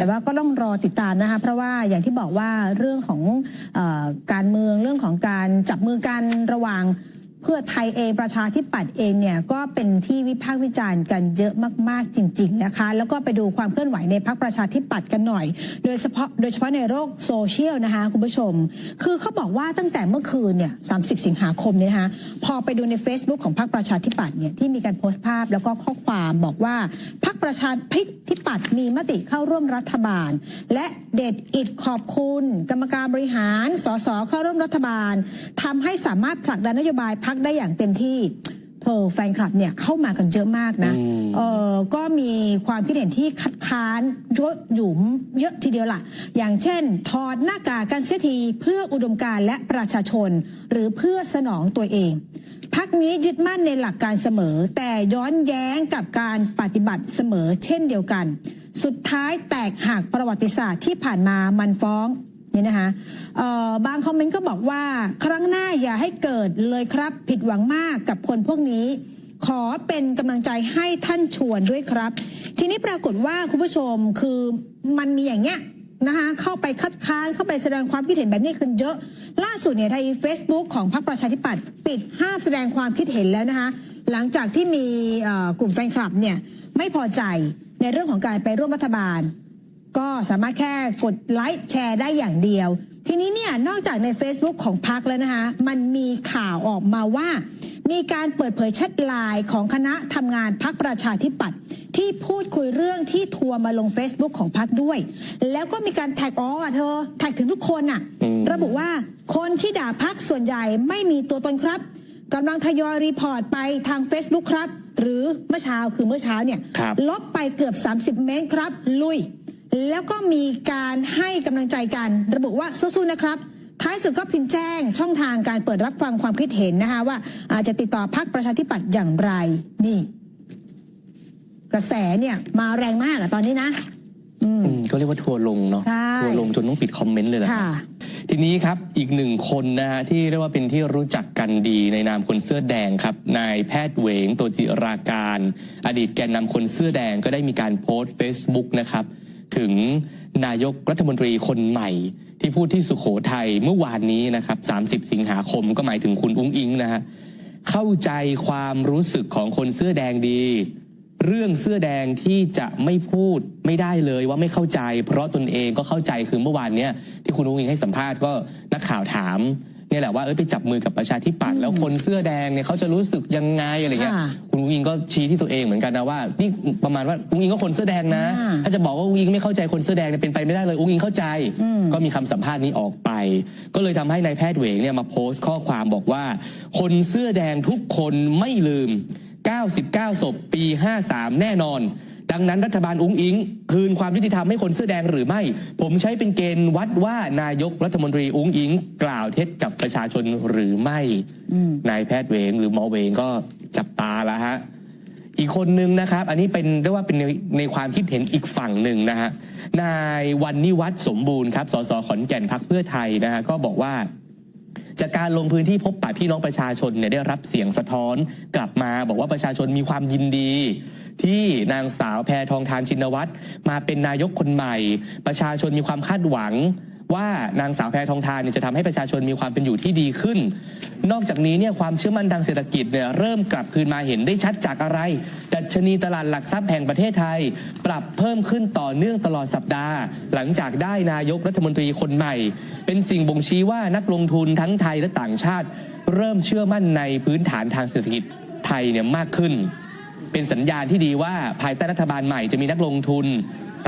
แต่ว่าก็ต้องรอติดตามนะคะเพราะว่าอย่างที่บอกว่าเรื่องของอการเมืองเรื่องของการจับมือกันระหว่าง เพื่อไทยเองประชาธิปัตย์เองเนี่ยก็เป็นที่วิพากษ์วิจารณ์กันเยอะมากๆจริง ๆนะคะ แล้วก็ไปดูความเคลื่อนไหวในพักประชาธิปัตย์กันหน่อย โดยเฉพาะโดยเฉพาะในโลกโซเชียลนะคะคุณผู้ชม คือเขาบอกว่าตั้งแต่เมื่อคืนเนี่ย30สิงหาคมเนี่ยนะคะพอไปดูใน Facebook ของพรรคประชาธิปัตย์เนี่ยที่มีการโพสต์ภาพแล้วก็ข้อความบอกว่าพรรคประชาธิปัตย์มีมติเข้าร่วมรัฐบาล และเด็ดอิดขอบคุณ กรรมการบริหารสสเข้าร่วมรัฐบาลทำให้สามารถผลักดันนโยบายพกได้อย่างเต็มที่เธอแฟนคลับเนี่ยเข้ามากันเยอะมากนะอืมเออก็มีความคิดเห็นที่คัดค้านเยอะหยุมเยอะทีเดียวล่ะ อย่างเช่นถอดหน้ากากกันเสียทีเพื่ออุดมการณ์และประชาชน หรือเพื่อสนองตัวเองพักนี้ยึดมั่นในหลักการเสมอ แต่ย้อนแย้งกับการปฏิบัติเสมอเช่นเดียวกัน สุดท้ายแตกหักประวัติศาสตร์ที่ผ่านมามันฟ้อง นี่นะคะเอ่อบางคอมเมนต์ก็บอกว่า ครั้งหน้าอย่าให้เกิดเลยครับ ผิดหวังมากกับคนพวกนี้ ขอเป็นกำลังใจให้ท่านชวนด้วยครับ ทีนี้ปรากฏว่าคุณผู้ชมคือมันมีอย่างเงี้ยนะคะเข้าไปคัดค้านเข้าไปแสดงความคิดเห็นแบบนี้ขึ้นเยอะ ล่าสุดเนี่ยทาง Facebook ของพรรคประชาธิปัตย์ปิดห้ามแสดงความคิดเห็นแล้วนะคะหลังจากที่มีกลุ่มแฟนคลับเนี่ยไม่พอใจในเรื่องของการไปร่วมรัฐบาล ก็สามารถแค่กดไลค์แชร์ได้อย่างเดียว ทีนี้เนี่ยนอกจากใน Facebook ของพักแล้วนะคะมันมีข่าวออกมาว่า มีการเปิดเผยแชทไลน์ของคณะทำงานพักประชาธิปัตย์ที่พูดคุยเรื่องที่ทัวร์มาลง Facebook ของพักด้วย แล้วก็มีการแท็กอ๋อเธอแท็กถึงทุกคนน่ะอืมระบุว่าคนที่ด่าพักส่วนใหญ่ไม่มีตัวตนครับกำลังทยอยรีพอร์ตไปทาง Facebook ครับ หรือเมื่อเช้าคือเมื่อเช้าเนี่ยครับลบไปเกือบ 30 เมตรครับ ลุย แล้วก็มีการให้กำลังใจกัน ระบุว่าสู้ๆนะครับ ท้ายสุดก็พิมพ์แจ้งช่องทางการเปิดรับฟังความคิดเห็นนะคะว่าอาจจะติดต่อพักประชาธิปัตย์อย่างไรนี่ กระแสเนี่ยมาแรงมากอะตอนนี้นะอืมอืมก็เรียกว่าทัวร์ลงเนาะใช่ทัวร์ลงจนต้องปิดคอมเมนต์เลยแหละค่ะทีนี้ครับอีกหนึ่งคนนะฮะที่เรียกว่าเป็นที่รู้จักกันดีในนามคนเสื้อแดงครับนายแพทย์เหวงตัวจิราการ อดีตแกนนำคนเสื้อแดงก็ได้มีการโพสต์ Facebook นะครับ ถึงนายกรัฐมนตรีคนใหม่ ที่พูดที่สุขโขทัยเมื่อวานนี้นะครับ 30 สิงหาคมก็หมายถึงคุณอุ้งอิงนะฮะเข้าใจความรู้สึกของคนเสื้อแดงดี เรื่องเสื้อแดงที่จะไม่พูดไม่ได้เลยว่าไม่เข้าใจ เพราะตนเองก็เข้าใจคือเมื่อวานเนี้ยที่คุณอุ้งอิงให้สัมภาษณ์ก็นักข่าวถาม เนี่ยแหละว่าเอ้ยไปจับมือกับประชาธิปัตย์แล้วคนเสื้อแดงเนี่ยเขาจะรู้สึกยังไงอะไรเงี้ยค่ะคุณอุ้งอิงก็ชี้ที่ตัวเองเหมือนกันนะว่านี่ประมาณว่าอุ้งอิงก็คนเสื้อแดงนะอ่าถ้าจะบอกว่าอุ้งอิงไม่เข้าใจคนเสื้อแดงเนี่ยเป็นไปไม่ได้เลยอุ้งอิงเข้าใจ อืม ก็มีคำสัมภาษณ์นี้ออกไป ก็เลยทำให้นายแพทย์เหวงเนี่ยมาโพสต์ข้อความบอกว่า คนเสื้อแดงทุกคนไม่ลืม 99ศพปี 53 แน่นอน ดังนั้นรัฐบาลอุ้งอิง คืนความยุติธรรมให้คนเสื้อแดงหรือไม่ ผมใช้เป็นเกณฑ์วัดว่านายกรัฐมนตรีอุ้งอิง กล่าวเท็จกับประชาชนหรือไม่อืมนายแพทย์เหวงหรือหมอเหวงก็จับตาแล้วฮะอีกคนนึงนะครับ อันนี้เป็นเรียกว่าเป็นในในความคิดเห็นอีกฝั่งหนึ่งนะฮะนายวันนิวัฒน์สมบูรณ์ครับสสขอนแก่นพักเพื่อไทยนะฮะก็บอกว่าจากการลงพื้นที่พบปะพี่น้องประชาชนเนี่ยได้รับเสียงสะท้อนกลับมาบอกว่าประชาชนมีความยินดี ที่นางสาวแพทองทานชินวัตรมาเป็นนายกคนใหม่ ประชาชนมีความคาดหวัง ว่านางสาวแพทองทานเนี่ยจะทำให้ประชาชนมีความเป็นอยู่ที่ดีขึ้น นอกจากนี้เนี่ยความเชื่อมั่นทางเศรษฐกิจเนี่ยเริ่มกลับคืนมาเห็นได้ชัดจากอะไร ดัชนีตลาดหลักทรัพย์แห่งประเทศไทย ปรับเพิ่มขึ้นต่อเนื่องตลอดสัปดาห์ หลังจากได้นายกรัฐมนตรีคนใหม่ เป็นสิ่งบ่งชี้ว่านักลงทุนทั้งไทยและต่างชาติ เริ่มเชื่อมั่นในพื้นฐานทางเศรษฐกิจไทยเนี่ยมากขึ้น เป็นสัญญาณที่ดีว่าภายใต้รัฐบาลใหม่จะมีนักลงทุน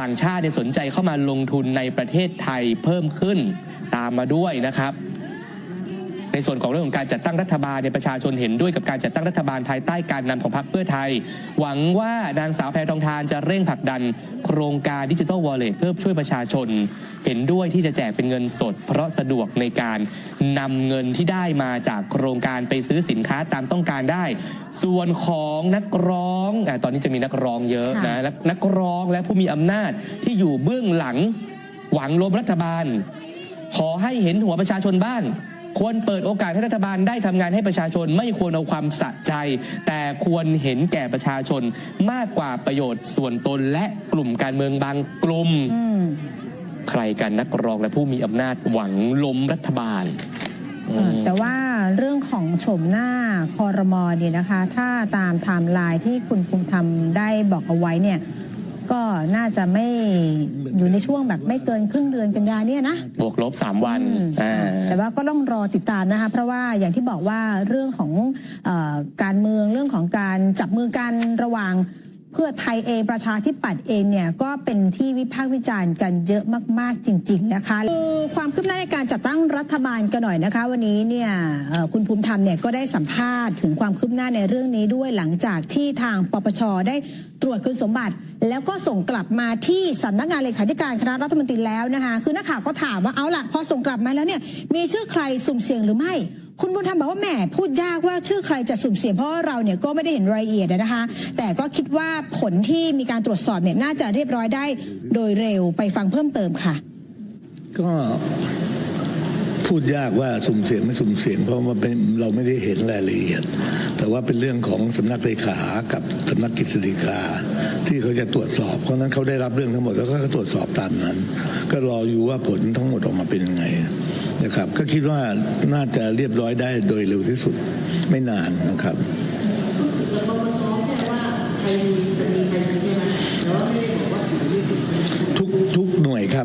ต่างชาติสนใจเข้ามาลงทุนในประเทศไทยเพิ่มขึ้นตามมาด้วยนะครับ ในส่วนของเรื่องของการจัดตั้งรัฐบาลเนี่ยประชาชนเห็นด้วยกับการจัดตั้งรัฐบาลภายใต้การนำของพรรคเพื่อไทย หวังว่านางสาวแพทองทานจะเร่งผลักดัน โครงการดิจิทัลวอลเล็ตเพื่อช่วยประชาชน เห็นด้วยที่จะแจกเป็นเงินสด เพราะสะดวกในการนำเงินที่ได้มาจากโครงการไปซื้อสินค้าตามต้องการได้ ส่วนของนักร้องอตอนนี้จะมีนักร้องเยอะนะและนักร้องและผู้มีอำนาจที่อยู่เบื้องหลังหวังล้มรัฐบาล ขอให้เห็นหัวประชาชนบ้าน ควรเปิดโอกาสให้รัฐบาลได้ทำงานให้ประชาชน ไม่ควรเอาความสะใจ แต่ควรเห็นแก่ประชาชนมากกว่าประโยชน์ส่วนตนและกลุ่มการเมืองบางกลุ่มมใครกันนักรองและผู้มีอำนาจหวังล้มรัฐบาลแต่ว่าเรื่องของโฉมหน้าคอรมอเนี่ยนะคะ ถ้าตามไทม์ไลน์ที่คุณภูมิธรรมได้บอกเอาไว้เนี่ย ก็น่าจะไม่อยู่ในช่วงแบบไม่เกินครึ่งเดือนกันยาเนี่ยนะบวกลบสามวันอืมอ่าแต่ว่าก็ต้องรอติดตามนะคะเพราะว่าอย่างที่บอกว่าเรื่องของเออการเมืองเรื่องของการจับมือกันระหว่าง เพื่อไทยเองประชาธิปัตย์เองเนี่ยก็เป็นที่วิพากษ์วิจารณ์กันเยอะมาก ๆ จริง ๆ นะคะคือความคืบหน้าในการจัดตั้งรัฐบาลกันหน่อยนะคะ วันนี้เนี่ยคุณภูมิธรรมเนี่ยก็ได้สัมภาษณ์ถึงความคืบหน้าในเรื่องนี้ด้วยหลังจากที่ทางปปชได้ตรวจคุณสมบัติ แล้วก็ส่งกลับมาที่สำนักงานเลขาธิการคณะรัฐมนตรีแล้วนะคะ คือนักข่าวก็ถามว่าเอาล่ะพอส่งกลับมาแล้วเนี่ยมีชื่อใครสุ่มเสี่ยงหรือไม่ คุณบุญธรรมบอกว่าแหมพูดยากว่าชื่อใครจะสุ่มเสี่ยงเพราะว่าเราเนี่ยก็ไม่ได้เห็นรายละเอียดนะคะ แต่ก็คิดว่าผลที่มีการตรวจสอบเนี่ยน่าจะเรียบร้อยได้โดยเร็วไปฟังเพิ่มเติมค่ะ ก็พูดยากว่าสุ่มเสียงไม่สุ่มเสียงเพราะว่าเราไม่ได้เห็นรายละเอียด แต่ว่าเป็นเรื่องของสำนักเลขากับสำนักกิจสฎีกาที่เขาจะตรวจสอบ เพราะฉะนั้นเขาได้รับเรื่องทั้งหมดแล้วก็ตรวจสอบตามนั้น ก็รออยู่ว่าผลทั้งหมดออกมาเป็นยังไง นะครับ ก็คิดว่าน่าจะเรียบร้อยได้โดยเร็วที่สุดไม่นานนะครับ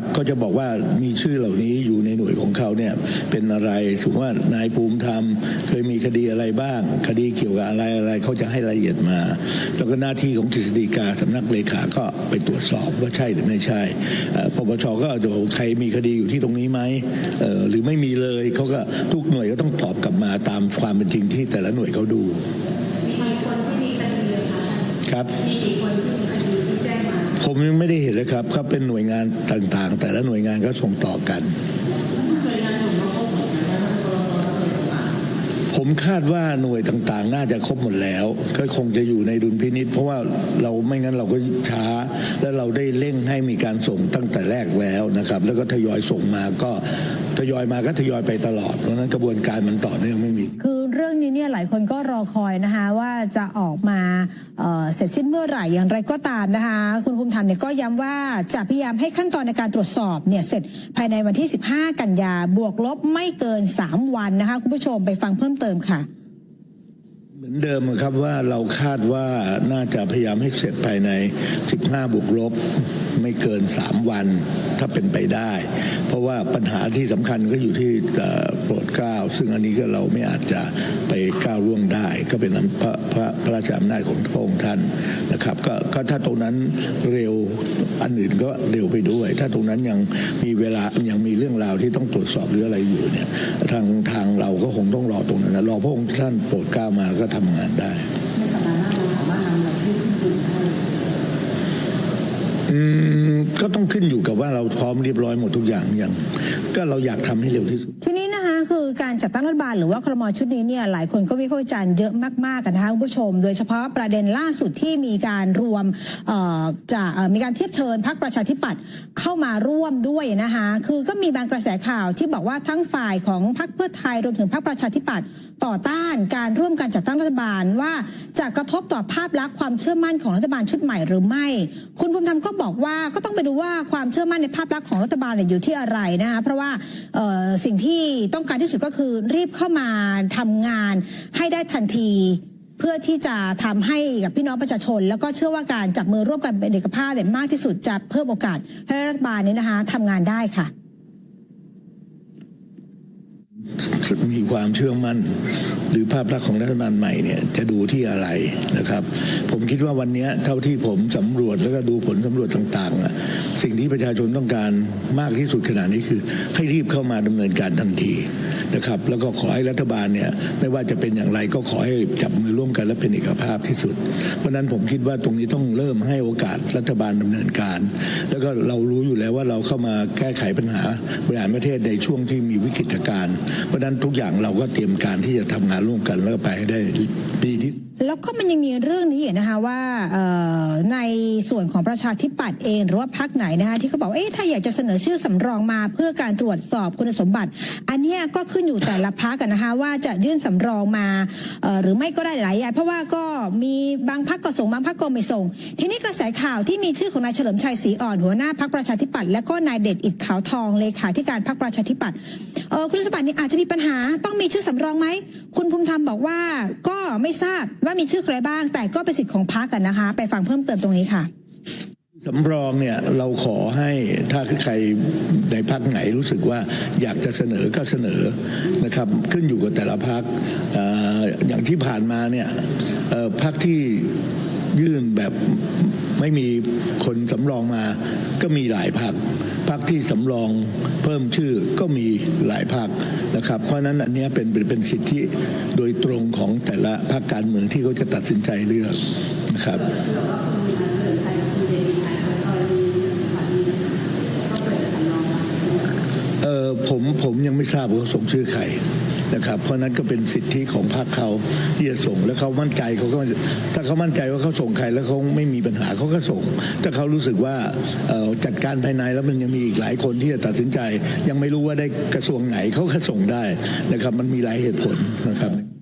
น่วยครับ ก็จะบอกว่ามีชื่อเหล่านี้อยู่ในหน่วยของเขาเนี่ยเป็นอะไรสมมติว่านายภูมิธรรม เคยมีคดีอะไรบ้าง คดีเกี่ยวกับอะไรอะไรเขาจะให้รายละเอียดมา แล้วก็หน้าที่ของกฤษฎีกาสำนักเลขาก็ไปตรวจสอบว่าใช่หรือไม่ใช่เอ่อปปชก็จะบอกใครมีคดีอยู่ที่ตรงนี้ไหมเอ่อหรือไม่มีเลยเขาก็ทุกหน่วยก็ต้องตอบกลับมาตามความเป็นจริงที่แต่ละหน่วยเขาดูครับ ผมยังไม่ได้เห็นเลยครับเขาเป็นหน่วยงานต่างๆ แต่ละหน่วยงานก็ส่งต่อกัน ผมคาดว่าหน่วยต่างๆ น่าจะครบหมดแล้วก็คงจะอยู่ในดุลพินิษเพราะว่าเราไม่งั้นเราก็ช้า และเราได้เร่งให้มีการส่งตั้งแต่แรกแล้วนะครับ แล้วก็ทยอยส่งมาก็ทยอยมาก็ทยอยไปตลอดเพราะฉะนั้นกระบวนการมันต่อเนื่องไม่มีคือ เรื่องนี้เนี่ยหลายคนก็รอคอยนะคะว่าจะออกมาเเสร็จสิ้นเมื่อไหร่อย่างไรก็ตามนะคะ คุณภูมิธรรมเนี่ยก็ย้ำว่าจะพยายามให้ขั้นตอนในการตรวจสอบเนี่ยเสร็จภายในวันที่ 15 กันยาบวกลบไม่เกิน 3 วันนะคะ คุณผู้ชมไปฟังเพิ่มเติมค่ะ เหมือนเดิมครับว่าเราคาดว่าน่าจะพยายามให้เสร็จภายใน 15 บวกลบไม่เกิน 3 วันถ้าเป็นไปได้ เพราะว่าปัญหาที่สำคัญก็อยู่ที่โปรดเกล้า ซึ่งอันนี้ก็เราไม่อาจจะไปก้าวล่วงได้ ก็เป็นพระพระพระราชอำนาจของพระองค์ท่านนะครับก็ก็ถ้าตรงนั้นเร็วอันอื่นก็เร็วไปด้วย ถ้าตรงนั้นยังมีเวลายังมีเรื่องราวที่ต้องตรวจสอบหรืออะไรอยู่เนี่ยทางทางเราก็คงต้องรอตรงนั้นนะรอพระองค์ท่านโปรดเกล้ามาก็ทำงานได้อืมก็ต้องขึ้นอยู่กับว่าเราพร้อมเรียบร้อยหมดทุกอย่างอย่าง ก็เราอยากทำให้เร็วที่สุดทีนี้นะคะ คือการจัดตั้งรัฐบาลหรือว่าครมชุดนี้เนี่ยหลายคนก็วิพากษ์วิจารณ์เยอะมากๆกันนะคะคุณผู้ชม โดยเฉพาะประเด็นล่าสุดที่มีการรวมจะมีการเทียบเชิญพรรคประชาธิปัตย์เข้ามาร่วมด้วยนะคะคือก็มีบางกระแสข่าวที่บอกว่าทั้งฝ่ายของพรรคเพื่อไทยรวมถึงพรรคประชาธิปัตย์ต่อต้านการร่วมการจัดตั้งรัฐบาลว่าจะกระทบต่อภาพลักษณ์ความเชื่อมั่นของรัฐบาลชุดใหม่หรือไม่ คุณภูมิธรรมก็บอกว่าก็ต้องไปดูว่าความเชื่อมั่นในภาพลักษณ์ของรัฐบาลอยู่ที่อะไรนะคะเพราะว่าสิ่งที่ต้องการที่สุดก็คือรีบเข้ามาทำงานให้ได้ทันทีเพื่อที่จะทำให้กับพี่น้องประชาชน แล้วก็เชื่อว่าการจับมือร่วมกันเป็นเอกภาพเนี่ยมากที่สุดจะเพิ่มโอกาสให้รัฐบาลนี้นะคะทำงานได้ค่ะ มีความเชื่อมั่น หรือภาพลักษณ์ของรัฐบาลใหม่เนี่ยจะดูที่อะไรนะครับ ผมคิดว่าวันนี้เท่าที่ผมสำรวจแล้วก็ดูผลสำรวจต่างๆอะ สิ่งที่ประชาชนต้องการมากที่สุดขณะนี้คือ ให้รีบเข้ามาดำเนินการทันทีนะครับ แล้วก็ขอให้รัฐบาลเนี่ยไม่ว่าจะเป็นอย่างไรก็ขอให้จับมือร่วมกันและเป็นเอกภาพที่สุด เพราะนั้นผมคิดว่าตรงนี้ต้องเริ่มให้โอกาสรัฐบาลดำเนินการ แล้วก็เรารู้อยู่แล้วว่าเราเข้ามาแก้ไขปัญหาบริหารประเทศในช่วงที่มีวิกฤตการณ์เพราะนั้นทุกอย่างเราก็เตรียมการที่จะทำงานร่วมกันแล้วก็ไปให้ได้ดี แล้วก็มันยังมีเรื่องนี้อีกนะคะว่าในส่วนของประชาธิปัตย์เอง หรือว่าพักไหนนะคะที่เขาบอกเอ๊ะถ้าอยากจะเสนอชื่อสำรองมาเพื่อการตรวจสอบคุณสมบัติ อันนี้ก็ขึ้นอยู่แต่ละพักกันนะคะว่าจะยื่นสำรองมาหรือไม่ก็ได้หลายอย่างเพราะว่าก็มีบางพักก็ส่งบางพักก็ไม่ส่ง ทีนี้กระแสข่าวที่มีชื่อของนายเฉลิมชัยศรีอ่อนหัวหน้าพักประชาธิปัตย์และก็นายเดชอิดขาวทองเลขาธิการพักประชาธิปัตย์คุณสมบัตินี่อาจจะมีปัญหาต้องมีชื่อสำรองไหมคุณภูมิธรรมบอกว่าก็ไม่ทราบว่ามีชื่อใครบ้าง แต่ก็เป็นสิทธิ์ของพักกันนะคะ ไปฟังเพิ่มเติมตรงนี้ค่ะสำรองเนี่ยเราขอให้ถ้าใครในพักไหนรู้สึกว่าอยากจะเสนอก็เสนอนะครับขึ้นอยู่กับแต่ละพักอย่างที่ผ่านมาเนี่ยพักที่ยื่นแบบไม่มีคนสำรองมาก็มีหลายพัก พักที่สำรองเพิ่มชื่อก็มีหลายพักนะครับ เพราะนั้นอันนี้เป็นเป็นสิทธิโดยตรงของแต่ละพรรคการเมืองที่เขาจะตัดสินใจเลือกนะครับเออผมผมยังไม่ทราบว่าเขาส่งชื่อใคร นะครับ เพราะนั้นก็เป็นสิทธิของพรรคเขาที่จะส่งแล้วเขามั่นใจเขาก็ถ้าเขามั่นใจว่าเขาส่งใครแล้วเขาไม่มีปัญหาเขาก็ส่ง ถ้าเขารู้สึกว่าจัดการภายในแล้วมันยังมีอีกหลายคนที่จะตัดสินใจ ยังไม่รู้ว่าได้กระทรวงไหนเขาก็ส่งได้นะครับ มันมีหลายเหตุผลนะครับ